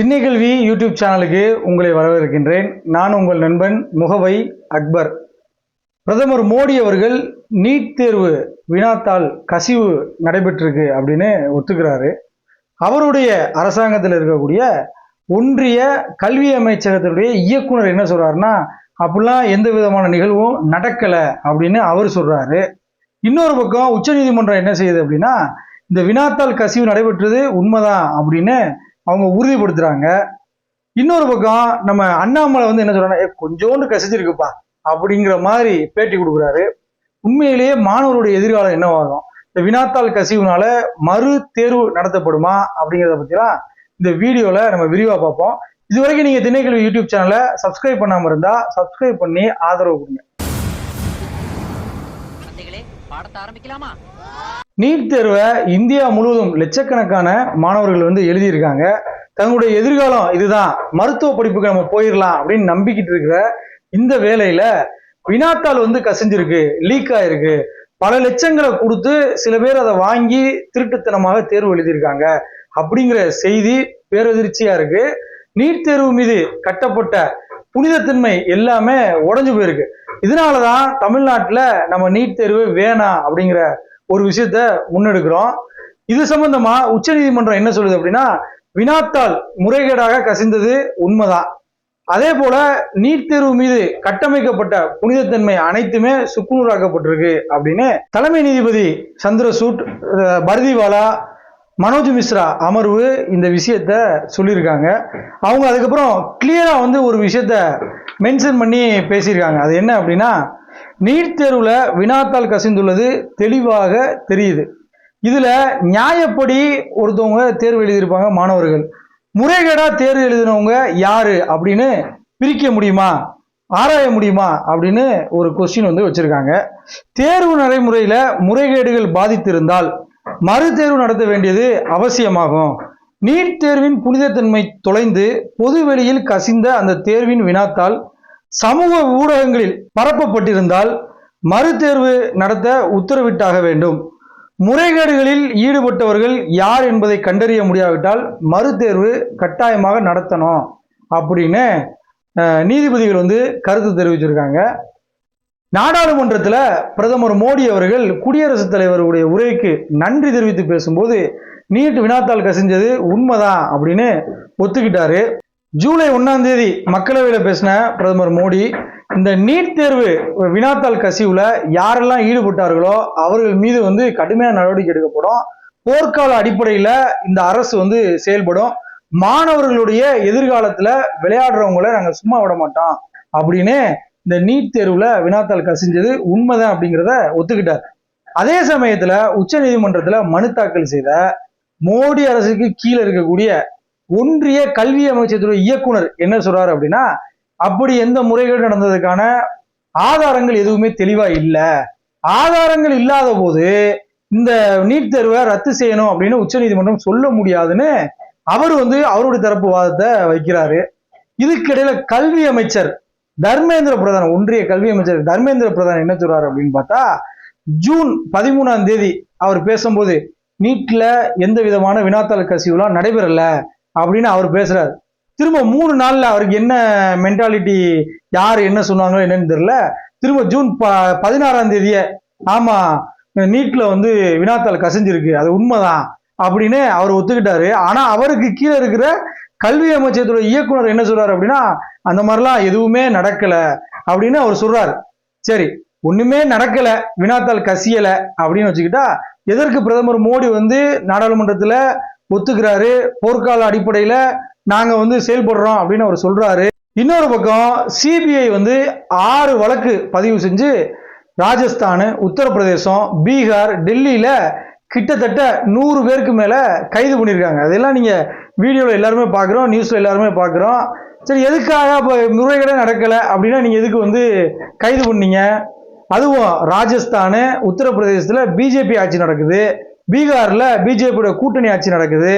திண்ணைக்கல்வி YouTube சேனலுக்கு உங்களை வரவேற்கின்றேன். நான் உங்கள் நண்பன் முகவை அக்பர். பிரதமர் மோடி அவர்கள் நீட் தேர்வு வினாத்தாள் கசிவு நடைபெற்றிருக்கு அப்படின்னு ஒத்துக்கிறாரு. அவருடைய அரசாங்கத்தில் இருக்கக்கூடிய ஒன்றிய கல்வி அமைச்சகத்தினுடைய இயக்குனர் என்ன சொல்கிறாருன்னா அப்படிலாம் எந்த விதமான நிகழ்வும் நடக்கலை அப்படின்னு அவர் சொல்கிறாரு இன்னொரு பக்கம் உச்சநீதிமன்றம் என்ன செய்யுது அப்படின்னா இந்த வினாத்தாள் கசிவு நடைபெற்றது உண்மைதான் அப்படின்னு அவங்க உறுதிப்படுத்துறாங்க. இன்னொரு பக்கம் நம்ம அண்ணாமலை வந்து என்ன சொல்றாங்க கொஞ்சோண்டு கசிச்சிருக்குப்பா அப்படிங்கிற மாதிரி பேட்டி கொடுக்குறாரு. உண்மையிலேயே மாணவருடைய எதிர்காலம் என்னவாகும் இந்த வினாத்தாள் கசிவுனால மறு தேர்வு நடத்தப்படுமா அப்படிங்கிறத பத்திலாம் இந்த வீடியோல நம்ம விரிவா பார்ப்போம். இதுவரைக்கும் நீங்க திணைக்கல்வி யூடியூப் சேனலை சப்ஸ்கிரைப் பண்ணாம இருந்தா சப்ஸ்கிரைப் பண்ணி ஆதரவு கொடுங்க. பாடத்தை ஆரம்பிக்கலாமா? நீட் தேர்வை இந்தியா முழுவதும் லட்சக்கணக்கான மாணவர்கள் வந்து எழுதியிருக்காங்க. தங்களுடைய எதிர்காலம் இதுதான். மருத்துவ படிப்புக்கு நம்ம போயிடலாம் அப்படின்னு நம்பிக்கிட்டு இருக்கிற இந்த வேலையில வினாத்தாள் வந்து கசிஞ்சிருக்கு லீக் ஆயிருக்கு. பல லட்சங்களை கொடுத்து சில பேர் அதை வாங்கி திருட்டுத்தனமாக தேர்வு எழுதியிருக்காங்க. அப்படிங்கிற செய்தி பேரதிர்ச்சியா இருக்கு. நீட் தேர்வு மீது கட்டப்பட்ட புனிதத்தன்மை எல்லாமே உடஞ்சு போயிருக்கு. இதனாலதான் தமிழ்நாட்டுல நம்ம நீட் தேர்வு வேணாம் அப்படிங்கிற ஒரு விஷயத்த முன்னெடுக்கிறோம். இது சம்பந்தமா உச்சநீதிமன்றம் என்ன சொல்லுது அப்படின்னா வினாத்தாள் முறைகேடாக கசிந்தது உண்மைதான். அதே போல நீட் தேர்வு மீது கட்டமைக்கப்பட்ட புனிதத்தன்மை அனைத்துமே சுக்குநூறாக்கப்பட்டிருக்கு அப்படின்னு தலைமை நீதிபதி சந்திரசூட் பரதிவாலா மனோஜ் மிஸ்ரா அமர்வு இந்த விஷயத்த சொல்லியிருக்காங்க. அவங்க அதுக்கப்புறம் கிளியரா வந்து ஒரு விஷயத்த மென்ஷன் பண்ணி பேசியிருக்காங்க. அது என்ன அப்படின்னா நீட் தேர்வுல வினாத்தாள் கசிந்துள்ளது தெளிவாக தெரியுது. இதுல நியாயப்படி ஒருத்தவங்க தேர்வு எழுதியிருப்பாங்க மாணவர்கள். முறைகேடா தேர்வு எழுதினவங்க யாரு அப்படின்னு பிரிக்க முடியுமா? ஆராய முடியுமா? அப்படின்னு ஒரு கொஸ்டின் வந்து வச்சிருக்காங்க. தேர்வு நடைமுறையில முறைகேடுகள் பாதித்திருந்தால் மறு தேர்வு நடத்த வேண்டியது அவசியமாகும். நீட் தேர்வின் புனிதத்தன்மை தொலைந்து பொது வெளியில் கசிந்த அந்த தேர்வின் வினாத்தால் சமூக ஊடகங்களில் பரப்பப்பட்டிருந்தால் மறுதேர்வு நடத்த உத்தரவிட்டாக வேண்டும். முறைகேடுகளில் ஈடுபட்டவர்கள் யார் என்பதை கண்டறிய முடியாவிட்டால் மறுதேர்வு கட்டாயமாக நடத்தணும் அப்படின்னு நீதிபதிகள் வந்து கருத்து தெரிவிச்சிருக்காங்க. நாடாளுமன்றத்தில் பிரதமர் மோடி அவர்கள் குடியரசுத் தலைவருடைய உரைக்கு நன்றி தெரிவித்து பேசும்போது நீட் வினாத்தாள் கசிஞ்சது உண்மைதான் அப்படின்னு ஒத்துக்கிட்டாரு. ஜூலை ஒன்றாம் தேதி மக்களவையில் பேசின பிரதமர் மோடி இந்த நீட் தேர்வு வினாத்தாள் கசிவுல யாரெல்லாம் ஈடுபட்டார்களோ அவர்கள் மீது வந்து கடுமையான நடவடிக்கை எடுக்கப்படும் போர்க்கால அடிப்படையில் இந்த அரசு வந்து செயல்படும். மாணவர்களுடைய எதிர்காலத்தில் விளையாடுறவங்கள நாங்கள் சும்மா விட மாட்டோம் அப்படின்னு இந்த நீட் தேர்வுல வினாத்தாள் கசிஞ்சது உண்மைதான் அப்படிங்கிறத ஒத்துக்கிட்டார். அதே சமயத்தில் உச்ச நீதிமன்றத்தில் மனு தாக்கல் செய்த மோடி அரசுக்கு கீழே இருக்கக்கூடிய ஒன்றிய கல்வி அமைச்சத்துடைய இயக்குனர் என்ன சொல்றாரு அப்படின்னா அப்படி எந்த முறைகேடு நடந்ததுக்கான ஆதாரங்கள் எதுவுமே தெளிவா இல்லை. ஆதாரங்கள் இல்லாத போது இந்த நீட் தேர்வை ரத்து செய்யணும் அப்படின்னு உச்சநீதிமன்றம் சொல்ல முடியாதுன்னு அவர் வந்து அவருடைய தரப்பு வாதத்தை வைக்கிறாரு. இதுக்கிடையில கல்வி அமைச்சர் தர்மேந்திர பிரதான் ஒன்றிய கல்வி அமைச்சர் தர்மேந்திர பிரதான் என்ன சொல்றாரு அப்படின்னு பார்த்தா ஜூன் பதிமூணாம் தேதி அவர் பேசும்போது நீட்ல எந்த விதமான வினாத்தாள் கசிவுலாம் நடைபெறல. அப்படின்னு அவர் பேசுறாரு. திரும்ப மூணு நாள்ல அவருக்கு என்ன மென்டாலிட்டி யார் என்ன சொன்னாங்களோ என்னன்னு தெரியல. திரும்ப ஜூன் ப பதினாறாம் தேதிய ஆமா நீட்ல வந்து வினாத்தாள் கசிஞ்சிருக்கு. அது உண்மைதான் அப்படின்னு அவர் ஒத்துக்கிட்டாரு. ஆனா அவருக்கு கீழே இருக்கிற கல்வி அமைச்சத்துடைய இயக்குனர் என்ன சொல்றாரு அப்படின்னா அந்த மாதிரிலாம் எதுவுமே நடக்கல அப்படின்னு அவர் சொல்றாரு. சரி ஒண்ணுமே நடக்கல வினாத்தாள் கசியல அப்படின்னு வச்சுக்கிட்டா எதற்கு பிரதமர் மோடி வந்து நாடாளுமன்றத்துல ஒத்துக்கிறாரு. போர்க்கால அடிப்படையில் நாங்கள் வந்து செயல்படுறோம் அப்படின்னு அவர் சொல்கிறாரு இன்னொரு பக்கம் சிபிஐ வந்து ஆறு வழக்கு பதிவு செஞ்சு ராஜஸ்தான் உத்தரப்பிரதேசம் பீகார் டெல்லியில் கிட்டத்தட்ட நூறு பேருக்கு மேலே கைது பண்ணியிருக்காங்க. அதெல்லாம் நீங்கள் வீடியோவில் எல்லாருமே பார்க்குறோம் நியூஸில் எல்லாருமே பார்க்குறோம் சரி எதுக்காக இப்போ முறைகளே நடக்கல அப்படின்னா நீங்கள் எதுக்கு வந்து கைது பண்ணீங்க? அதுவும் ராஜஸ்தான் உத்தரப்பிரதேசத்தில் பிஜேபி ஆட்சி நடக்குது. பீகாரில் பிஜேபியோட கூட்டணி ஆட்சி நடக்குது.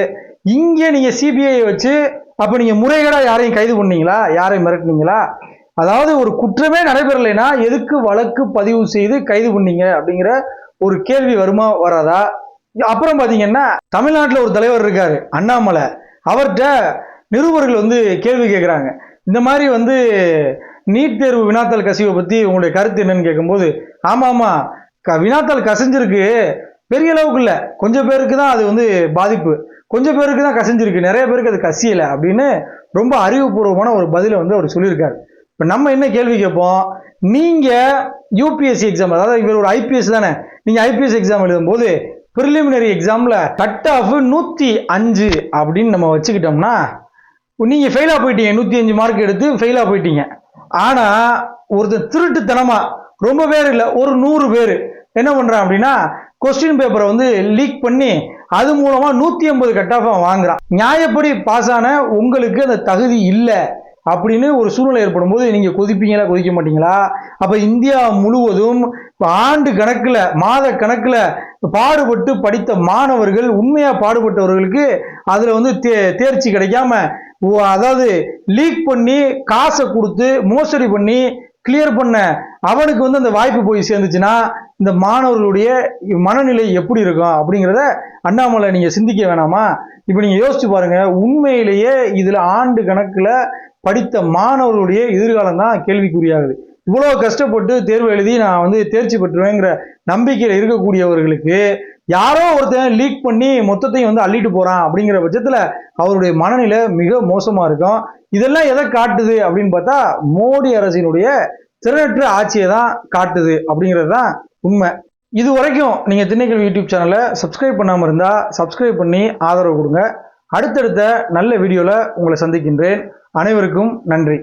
இங்கே நீங்கள் சிபிஐயை வச்சு அப்போ நீங்கள் முறைகேடாக யாரையும் கைது பண்ணீங்களா? யாரையும் மிரட்டினீங்களா? அதாவது ஒரு குற்றமே நடைபெறலைன்னா எதுக்கு வழக்கு பதிவு செய்து கைது பண்ணீங்க அப்படிங்கிற ஒரு கேள்வி வருமா வராதா? அப்புறம் பார்த்தீங்கன்னா தமிழ்நாட்டில் ஒரு தலைவர் இருக்கார் அண்ணாமலை. அவர்கிட்ட நிருபர்கள் வந்து கேள்வி கேட்குறாங்க இந்த மாதிரி வந்து நீட் தேர்வு வினாத்தாள் கசிவை பற்றி உங்களுடைய கருத்து என்னன்னு கேட்கும்போது ஆமாம் ஆமாம் க வினாத்தாள் கசிஞ்சிருக்கு. பெரிய அளவுக்கு இல்லை கொஞ்சம் பேருக்கு தான் அது வந்து பாதிப்பு. கொஞ்சம் பேருக்கு தான் கசிஞ்சிருக்கு. நிறைய பேருக்கு அது கசியலை அப்படின்னு ரொம்ப அறிவுபூர்வமான ஒரு பதிலை வந்து அவர் சொல்லியிருக்காரு. இப்போ நம்ம என்ன கேள்வி கேட்போம்? நீங்கள் யூபிஎஸ்சி எக்ஸாம் அதாவது இவர் ஒரு ஐபிஎஸ் தானே. நீங்கள் ஐபிஎஸ் எக்ஸாம் எழுதும்போது ப்ரிலிமினரி எக்ஸாமில் கட் ஆஃப் நூற்றி அஞ்சு அப்படின்னு நம்ம வச்சுக்கிட்டோம்னா நீங்கள் ஃபெயிலாக போயிட்டீங்க. நூற்றி அஞ்சு மார்க் எடுத்து ஃபெயிலாக போயிட்டீங்க. ஆனால் ஒருத்தர் திருட்டுத்தனமாக ரொம்ப பேர் இல்லை ஒரு நூறு பேர் என்ன பண்ணுறான் அப்படின்னா கொஸ்டின் பேப்பரை வந்து லீக் பண்ணி அது மூலமாக நூற்றி ஐம்பது கட் ஆஃப் வாங்குறான். நியாயப்படி பாஸ் ஆன உங்களுக்கு அந்த தகுதி இல்லை அப்படின்னு ஒரு சூழ்நிலை ஏற்படும் போது நீங்கள் கொதிப்பீங்களா கொதிக்க மாட்டீங்களா? அப்போ இந்தியா முழுவதும் ஆண்டு கணக்கில் மாத கணக்கில் பாடுபட்டு படித்த மாணவர்கள் உண்மையாக பாடுபட்டவர்களுக்கு அதில் வந்து தே தேர்ச்சி கிடைக்காம ஓ- அதாவது லீக் பண்ணி காசை கொடுத்து மோசடி பண்ணி கிளியர் பண்ண அவனுக்கு வந்து அந்த வாய்ப்பு போய் சேர்ந்துச்சுன்னா இந்த மாணவர்களுடைய மனநிலை எப்படி இருக்கும் அப்படிங்கிறத அண்ணாமலை நீங்கள் சிந்திக்க வேணாமா? இப்போ நீங்கள் யோசிச்சு பாருங்கள் உண்மையிலேயே இதில் ஆண்டு கணக்கில் படித்த மாணவர்களுடைய எதிர்காலம் தான் கேள்விக்குறியாகுது. இவ்வளோ கஷ்டப்பட்டு தேர்வு எழுதி நான் வந்து தேர்ச்சி பெற்றுவேங்கிற நம்பிக்கையில் இருக்கக்கூடியவர்களுக்கு யாரோ ஒருத்தன் லீக் பண்ணி மொத்தத்தையும் வந்து அள்ளிட்டு போகிறான் அப்படிங்கிற பட்சத்தில் அவருடைய மனநிலை மிக மோசமாக இருக்கும். இதெல்லாம் எதை காட்டுது அப்படின்னு பார்த்தா மோடி அரசினுடைய திறனற்ற ஆட்சியை தான் காட்டுது அப்படிங்கிறது தான் உண்மை. இது வரைக்கும் நீங்கள் திண்ணைக்கல் யூடியூப் சேனலை சப்ஸ்கிரைப் பண்ணாமல் இருந்தால் சப்ஸ்கிரைப் பண்ணி ஆதரவு கொடுங்க. அடுத்தடுத்த நல்ல வீடியோவில் உங்களை சந்திக்கின்றேன். அனைவருக்கும் நன்றி.